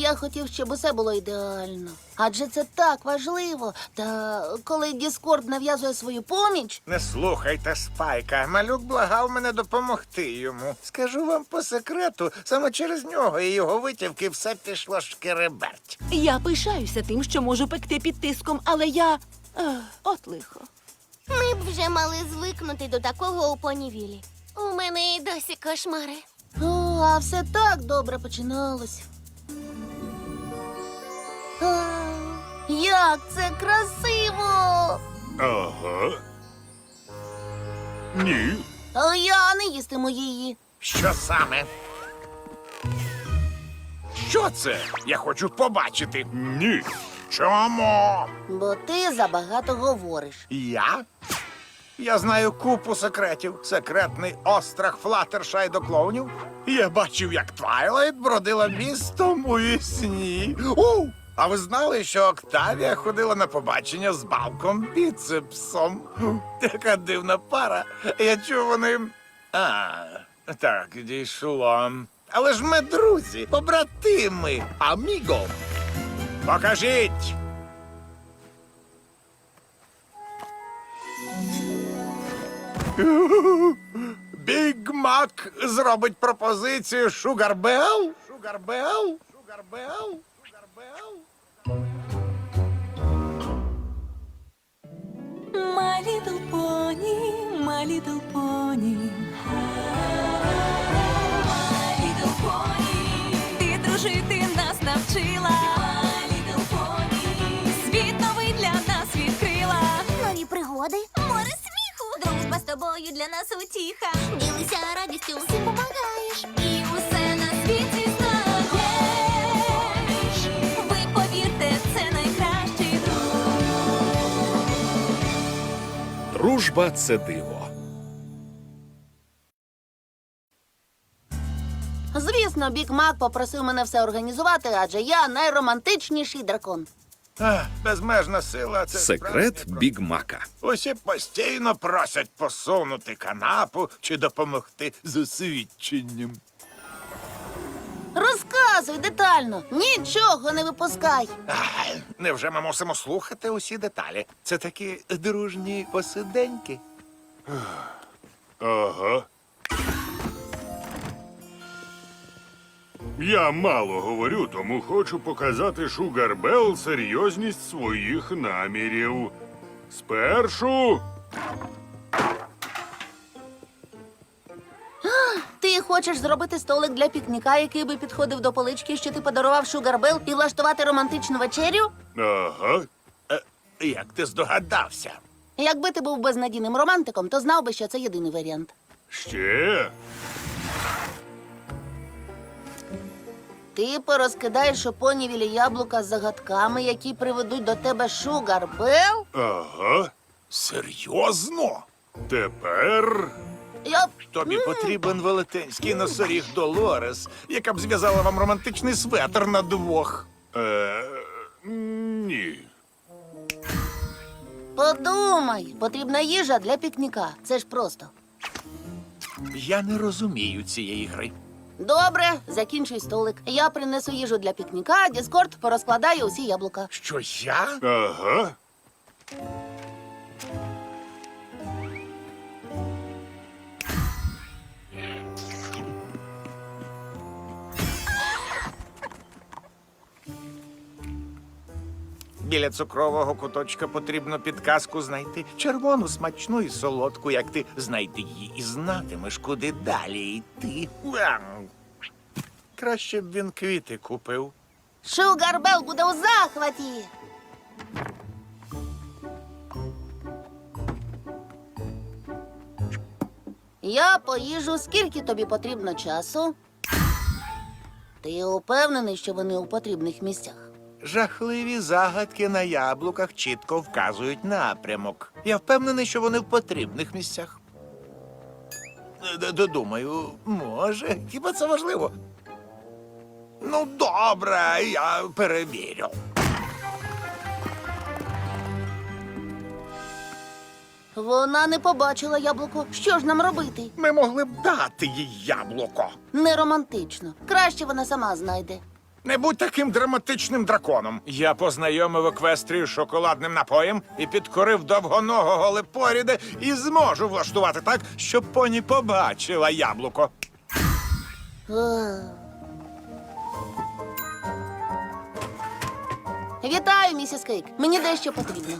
Я хотів, щоб усе було ідеально. Адже це так важливо. Та коли Діскорд нав'язує свою поміч, Не слухайте спайка. Малюк благав мене допомогти йому. Скажу вам по секрету, саме через нього і його витівки все пішло шкереберть. Я пишаюся тим, що можу пекти під тиском, але я. Ех, от лихо. Ми б вже мали звикнути до такого у понівілі. У мене і досі кошмари. О, а все так добре починалось. Як це красиво! Ага. Ні. А я не їстиму її. Що саме? Що це? Я хочу побачити. Ні. Чому? Бо ти забагато говориш. Я? Я знаю купу секретів. Секретний острах Флаттершай до клоунів. Я бачив, як Твайлайт бродила містом у вісні. У! А ви знали, що Октавія ходила на побачення з балком біцепсом? Така дивна пара. Я чув вони. А, так, дійшло. Але ж ми друзі, побратими, аміго. Покажіть. Біг Мак зробить пропозицію Шугарбел? Шугарбел? Шугарбел? My little pony, my little pony. My little pony. Ти дружити нас навчила. My little pony. Світ новий для нас відкрила. Нові пригоди, море сміху. Дружба з тобою для нас утіха. Ділися радістю, всім помагаєш. І усе на світі Дружба це диво. Звісно, Бік Мак попросив мене все організувати, адже я найромантичніший дракон. Ах, безмежна сила це Секрет справді Біг Мака. Усі постійно просять посунути канапу чи допомогти з освідченням. Розказуй детально, нічого не випускай. Ах, невже ми мусимо слухати усі деталі? Це такі дружні посиденьки. Ага. Я мало говорю, тому хочу показати Шугарбел серйозність своїх намірів. Спершу хочеш зробити столик для пікніка, який би підходив до полички, що ти подарував Шугарбел, і влаштувати романтичну вечерю? ага. Е, як ти здогадався? Якби ти був безнадійним романтиком, то знав би, що це єдиний варіант. Ще. Ти порозкидаєш у понівілі яблука з загадками, які приведуть до тебе Шугарбел? Ага. Серйозно? Тепер. Я Тобі потрібен велетенський носоріг Долорес, яка б зв'язала вам романтичний светр на двох. Е, ні. подумай, потрібна їжа для пікніка. Це ж просто. Я не розумію цієї гри. Добре, закінчуй столик. Я принесу їжу для пікніка, а Діскорд порозкладає усі яблука. Що я? Ага. Біля цукрового куточка потрібно підказку знайти. Червону, смачну і солодку, як ти знайди її і знатимеш, куди далі йти. Краще б він квіти купив. Шугарбел буде у захваті. Я поїжу, скільки тобі потрібно часу. Ти упевнений, що вони у потрібних місцях? Жахливі загадки на яблуках чітко вказують напрямок. Я впевнений, що вони в потрібних місцях. Д- д- Думаю, може, хіба це важливо? Ну, добре, я перевірю. Вона не побачила яблуко. Що ж нам робити? Ми могли б дати їй яблуко. Не романтично. Краще вона сама знайде. Не будь таким драматичним драконом. Я познайомив еквестрію з шоколадним напоєм і підкорив довгоногого лепоріда і зможу влаштувати так, щоб поні побачила яблуко. Вітаю, місіс Кейк. Мені дещо потрібно.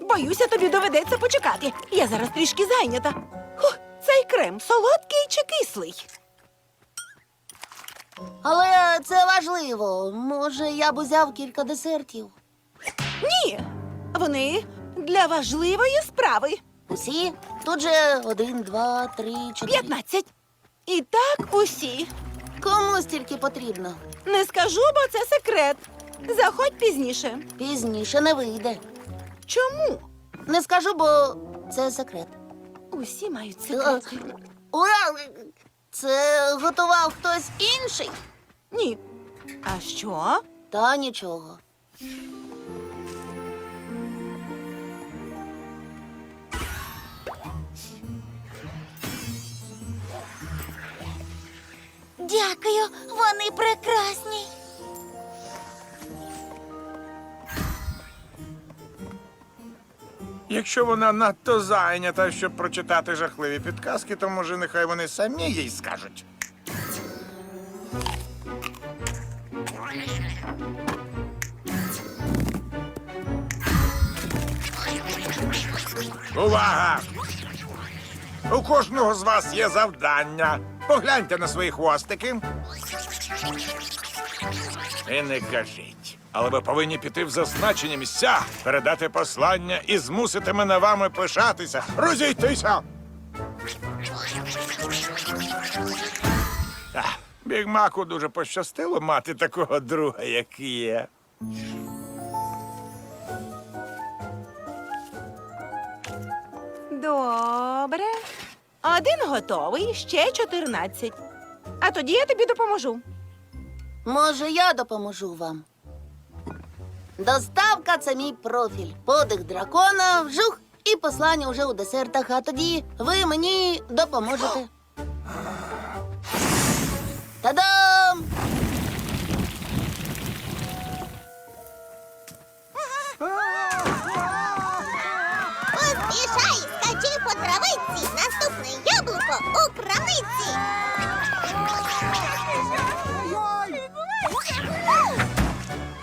Боюся, тобі доведеться почекати. Я зараз трішки зайнята. Фух, цей крем солодкий чи кислий? Але це важливо. Може, я б узяв кілька десертів. Ні. Вони для важливої справи. Усі? Тут же один, два, три, чотири. П'ятнадцять. І так усі. Кому стільки потрібно? Не скажу, бо це секрет. Заходь пізніше. Пізніше не вийде. Чому? Не скажу, бо це секрет. Усі мають Е, секрет. Ура! Це готував хтось інший? Ні. А що? Та нічого. Дякую, вони прекрасні. Якщо вона надто зайнята, щоб прочитати жахливі підказки, то може нехай вони самі їй скажуть. Увага! У кожного з вас є завдання. Погляньте на свої хвостики. І не кажіть. Але ви повинні піти в зазначені місця, передати послання і змусити мене вами пишатися. Розійтися! Бігмаку дуже пощастило мати такого друга, як є. Добре. Один готовий, ще чотирнадцять. А тоді я тобі допоможу. Може, я допоможу вам. Доставка це мій профіль. Подих дракона, вжух і послання вже у десертах, а тоді ви мені допоможете. Та-дам! Яблуко у крамниці.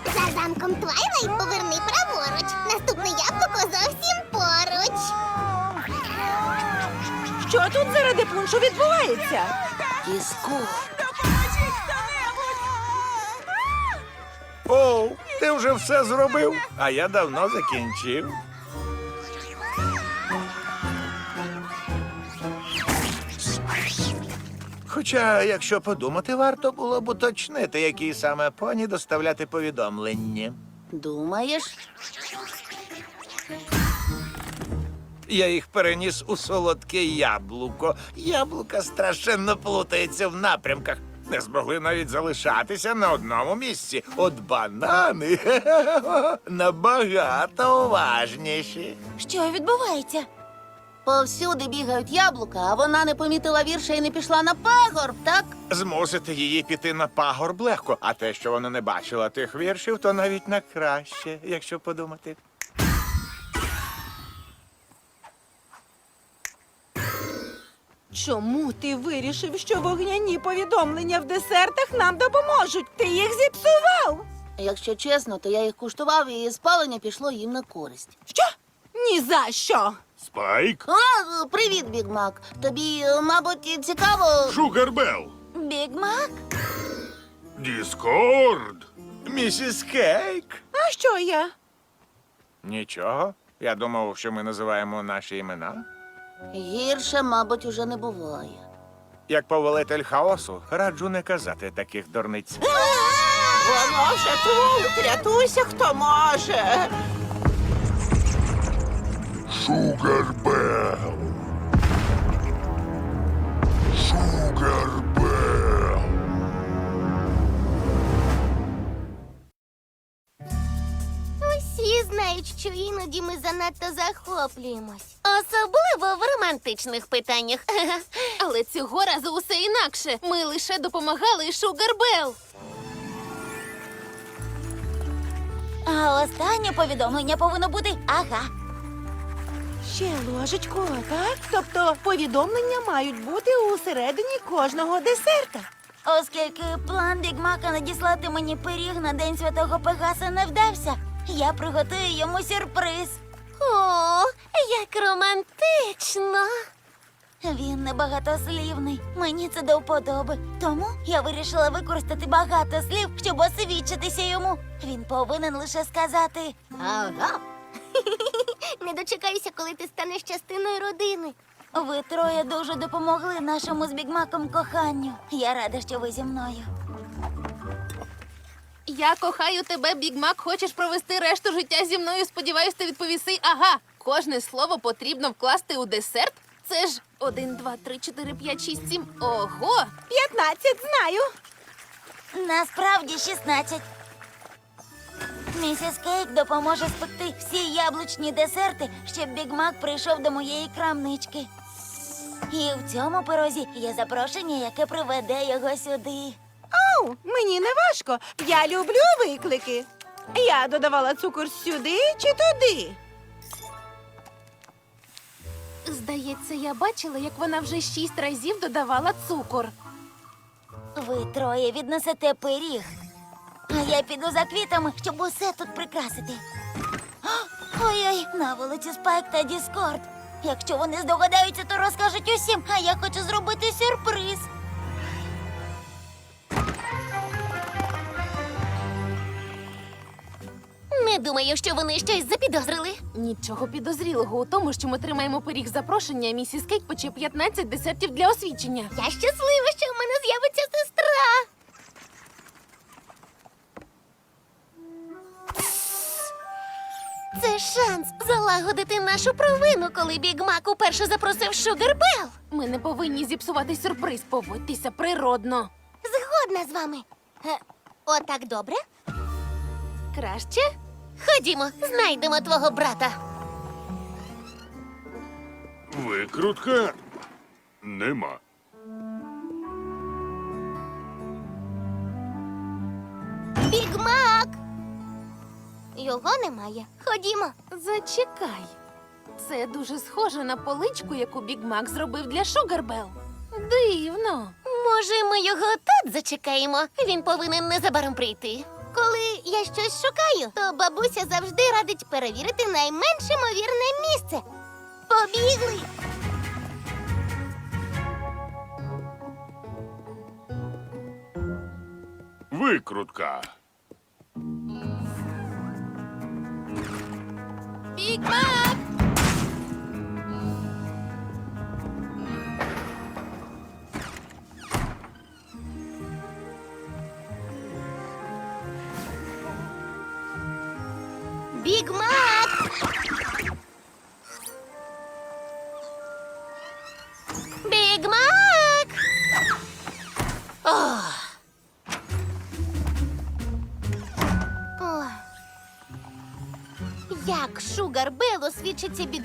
За замком Твайлайт поверни праворуч. Наступне яблуко зовсім поруч. Що тут заради пуншу відбувається? Кіску. Оу, ти вже все зробив, а я давно закінчив. Хоча, якщо подумати, варто було б уточнити, які саме поні доставляти повідомлення. Думаєш? Я їх переніс у солодке яблуко. Яблука страшенно плутаються в напрямках. Не змогли навіть залишатися на одному місці. От банани набагато уважніші. Що відбувається? Повсюди бігають яблука, а вона не помітила вірша і не пішла на пагорб, так? Змусити її піти на пагорб легко, а те, що вона не бачила тих віршів, то навіть на краще, якщо подумати. Чому ти вирішив, що вогняні повідомлення в десертах нам допоможуть? Ти їх зіпсував. Якщо чесно, то я їх куштував і спалення пішло їм на користь. Що? Ні за що. Спайк? О, привіт, Біг Мак. Тобі, мабуть, цікаво. Шугарбел? Біг Мак? Діскорд? Місіс Кейк. А що я? Нічого. Я думав, що ми називаємо наші імена. Гірше, мабуть, уже не буває. Як повелитель хаосу, раджу не казати таких дурниць. Воно вже тут. Рятуйся, хто може. Шугарбел. Шугарбел. Усі знають, що іноді ми занадто захоплюємось. Особливо в романтичних питаннях. Але цього разу усе інакше. Ми лише допомагали Шугарбел. А останнє повідомлення повинно бути ага. Ще ложечку, так? Тобто повідомлення мають бути у середині кожного десерта. Оскільки план Бігмака надіслати мені пиріг на День Святого Пегаса не вдався, я приготую йому сюрприз. О, як романтично. Він небагатослівний. Мені це до вподоби. Тому я вирішила використати багато слів, щоб освідчитися йому. Він повинен лише сказати Ага. Не дочекайся, коли ти станеш частиною родини. Ви троє дуже допомогли нашому з бігмаком коханню. Я рада, що ви зі мною. Я кохаю тебе, Біг Мак. Хочеш провести решту життя зі мною? Сподіваюсь, ти відповіси ага. Кожне слово потрібно вкласти у десерт. Це ж один, два, три, чотири, п'ять, шість, сім. Ого! П'ятнадцять знаю. Насправді 16. Місіс Кейк допоможе спекти всі яблучні десерти, щоб Бігмак прийшов до моєї крамнички. І в цьому пирозі є запрошення, яке приведе його сюди. Оу, мені не важко. Я люблю виклики. Я додавала цукор сюди чи туди. Здається, я бачила, як вона вже шість разів додавала цукор. Ви троє віднесете пиріг. А я піду за квітами, щоб усе тут прикрасити. Ой-ой, на вулиці Спайк та Діскорд. Якщо вони здогадаються, то розкажуть усім, а я хочу зробити сюрприз. Не думаю, що вони щось запідозрили. Нічого підозрілого у тому, що ми тримаємо пиріг запрошення, а місіс Кейк пече 15 десертів для освічення. Я щаслива, що в мене з'явиться сестра. Це шанс залагодити нашу провину, коли Біг Мак уперше запросив Шугар Белл. Ми не повинні зіпсувати сюрприз. Поводьтеся природно. Згодна з вами. Е, Отак добре? Краще? Ходімо, знайдемо твого брата. Викрутка нема. Його немає. Ходімо. Зачекай. Це дуже схоже на поличку, яку Біг Мак зробив для Шугарбел. Дивно. Може, ми його тут зачекаємо? Він повинен незабаром прийти. Коли я щось шукаю, то бабуся завжди радить перевірити найменш ймовірне місце. Побігли! Викрутка. Біг Мак! Біг Мак!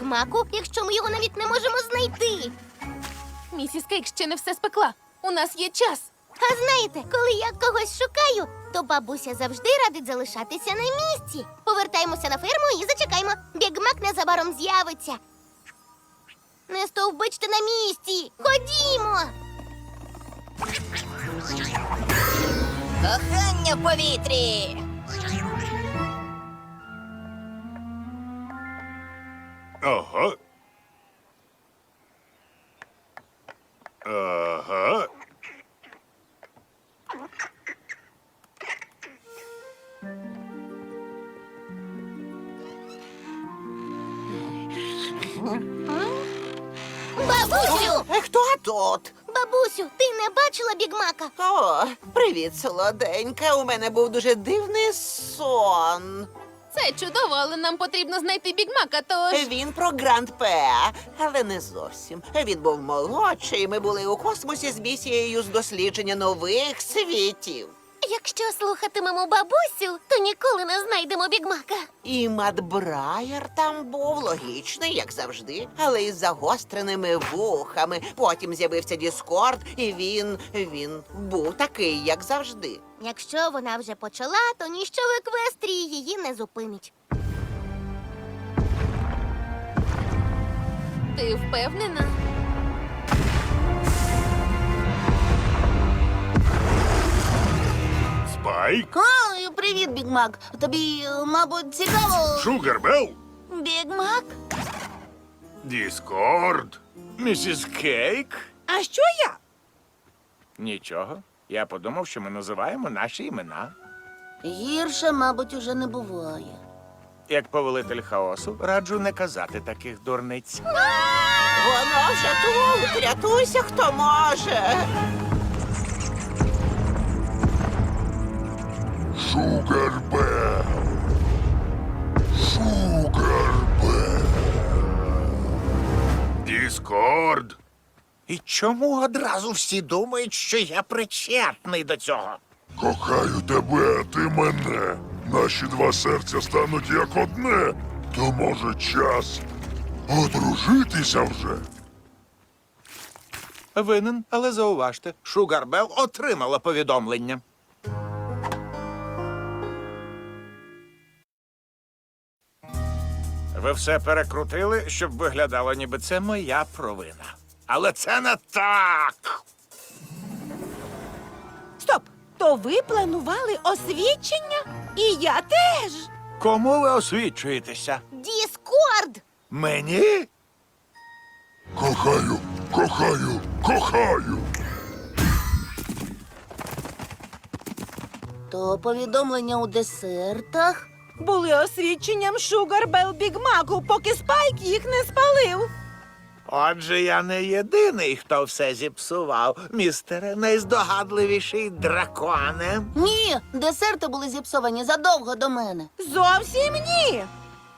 Маку, якщо ми його навіть не можемо знайти? Місіс Кейк ще не все спекла. У нас є час. А знаєте, коли я когось шукаю, то бабуся завжди радить залишатися на місці. Повертаємося на ферму і зачекаємо. Бігмак незабаром з'явиться. Не стовбичте на місці. Ходімо. Кохання в повітрі. Ага. Ага. Бабусю! Хто тут? Бабусю, ти не бачила бігмака? О, привіт, солоденька. У мене був дуже дивний сон. Це чудово, але нам потрібно знайти бігмака, тож. Він про Гранд П, але не зовсім. Він був молодший. Ми були у космосі з місією з дослідження нових світів. Якщо слухатимемо бабусю, то ніколи не знайдемо бігмака. І Мат Брайер там був логічний, як завжди, але із загостреними вухами. Потім з'явився Діскорд, і він. він був такий, як завжди. Якщо вона вже почала, то ніщо в еквестрії її не зупинить. Ти впевнена? Спайк? О, привіт, Біг Мак. Тобі, е, мабуть, цікаво. Шугарбел? Біг Мак? Діскорд? Місіс Кейк? А що я? Нічого. Я подумав, що ми називаємо наші імена. Гірше, мабуть, уже не буває. Як повелитель хаосу, раджу не казати таких дурниць. Воно вже тут. Рятуйся, хто може. Шугарбел. Шугарбел. Діскорд? І чому одразу всі думають, що я причетний до цього? Кохаю тебе, а ти мене. Наші два серця стануть як одне. То може час одружитися вже. Винен, але зауважте, Шугарбел отримала повідомлення. Ви все перекрутили, щоб виглядало, ніби це моя провина. Але це не так. Стоп! То ви планували освідчення? І я теж. Кому ви освічуєтеся? Діскорд! Мені? Кохаю, кохаю, кохаю. То повідомлення у десертах. Були освідченням Шугар Бел Біг Маку, поки Спайк їх не спалив. Отже, я не єдиний, хто все зіпсував, містере найздогадливіший драконе. Ні, десерти були зіпсовані задовго до мене. Зовсім ні.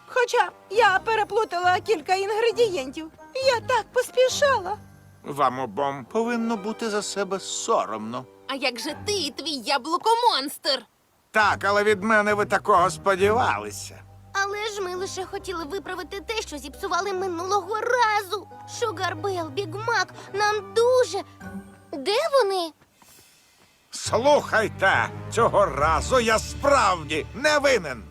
Хоча я переплутала кілька інгредієнтів. Я так поспішала. Вам обом повинно бути за себе соромно. А як же ти і твій яблуко-монстр? Так, але від мене ви такого сподівалися. Але ж ми лише хотіли виправити те, що зіпсували минулого разу. Шугарбел, Бігмак, нам дуже. Де вони? Слухайте, цього разу я справді не винен.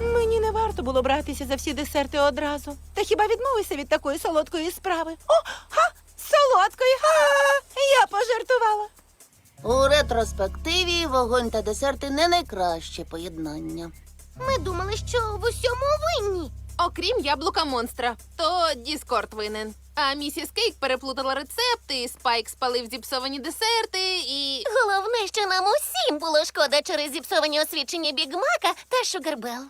Мені не варто було братися за всі десерти одразу. Та хіба відмовися від такої солодкої справи? О, ха! Солодкої! Ха! Я пожартувала. У ретроспективі вогонь та десерти не найкраще поєднання. Ми думали, що в усьому винні. Окрім яблука монстра, то Діскорд винен. А місіс Кейк переплутала рецепти, Спайк спалив зіпсовані десерти і. Головне, що нам усім було шкода через зіпсовані освідчення Бігмака та Шугарбел.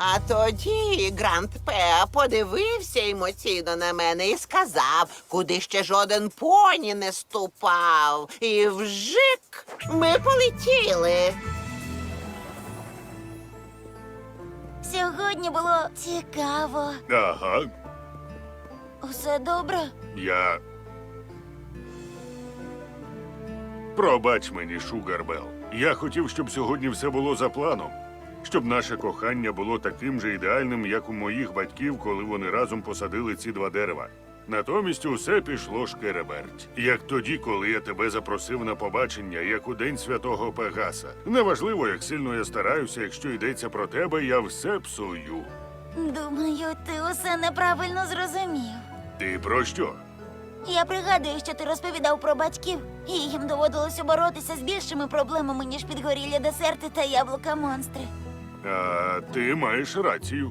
А тоді Грант Пе подивився емоційно на мене і сказав, куди ще жоден поні не ступав. І вжик ми полетіли. Сьогодні було цікаво. Ага, Усе добре? я. Пробач мені, Шугарбел. Я хотів, щоб сьогодні все було за планом. Щоб наше кохання було таким же ідеальним, як у моїх батьків, коли вони разом посадили ці два дерева. Натомість усе пішло шкереберть. Як тоді, коли я тебе запросив на побачення, як у день святого Пегаса. Неважливо, як сильно я стараюся, якщо йдеться про тебе, я все псую. Думаю, ти усе неправильно зрозумів. Ти про що? Я пригадую, що ти розповідав про батьків, і їм доводилося боротися з більшими проблемами, ніж підгорілі десерти та яблука монстри. А ти маєш рацію.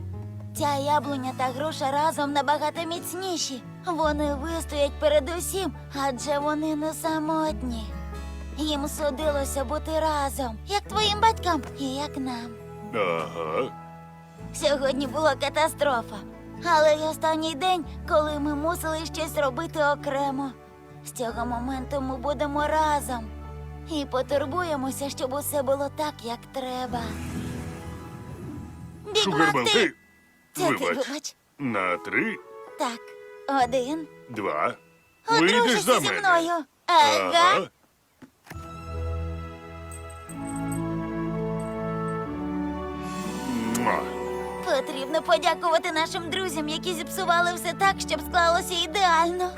Ця яблуня та груша разом набагато міцніші. Вони вистоять перед усім, адже вони не самотні. Їм судилося бути разом, як твоїм батькам і як нам. Ага. Сьогодні була катастрофа. Але й останній день, коли ми мусили щось робити окремо. З цього моменту ми будемо разом і потурбуємося, щоб усе було так, як треба. Шугарбел, ти. Це Вибач. На три, Так, один. два. Вийдеш Одружися за зі мною. Ага. Ага. Потрібно подякувати нашим друзям, які зіпсували все так, щоб склалося ідеально.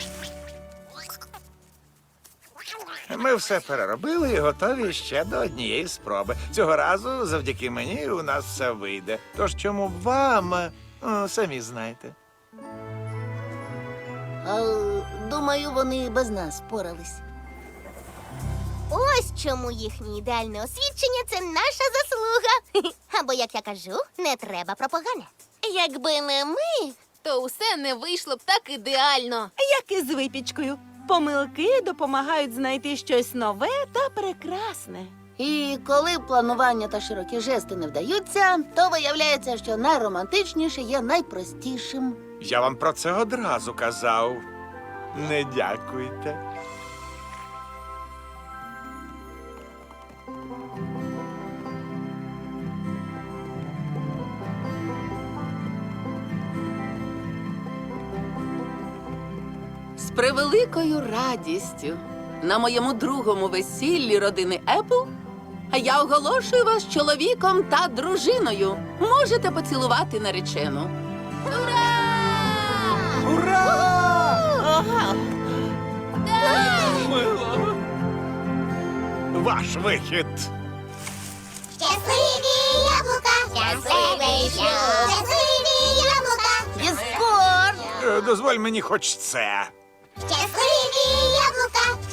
Ми все переробили і готові ще до однієї спроби. Цього разу, завдяки мені, у нас все вийде. Тож чому б вам, е, самі знаєте. А, думаю, вони і без нас впорались. Ось чому їхнє ідеальне освідчення це наша заслуга. Або, як я кажу, не треба про. Якби не ми, То усе не вийшло б так ідеально. Як і з випічкою. Помилки допомагають знайти щось нове та прекрасне. І коли планування та широкі жести не вдаються, то виявляється, що найромантичніше є найпростішим. Я вам про це одразу казав. Не дякуйте. Превеликою радістю на моєму другому весіллі родини Епл я оголошую вас чоловіком та дружиною. Можете поцілувати наречену. Ура! Ваш вихід. щасливі яблука, щасливий шлюб, щасливі яблука. Е, Дозволь мені хоч це. Щасливі яблука!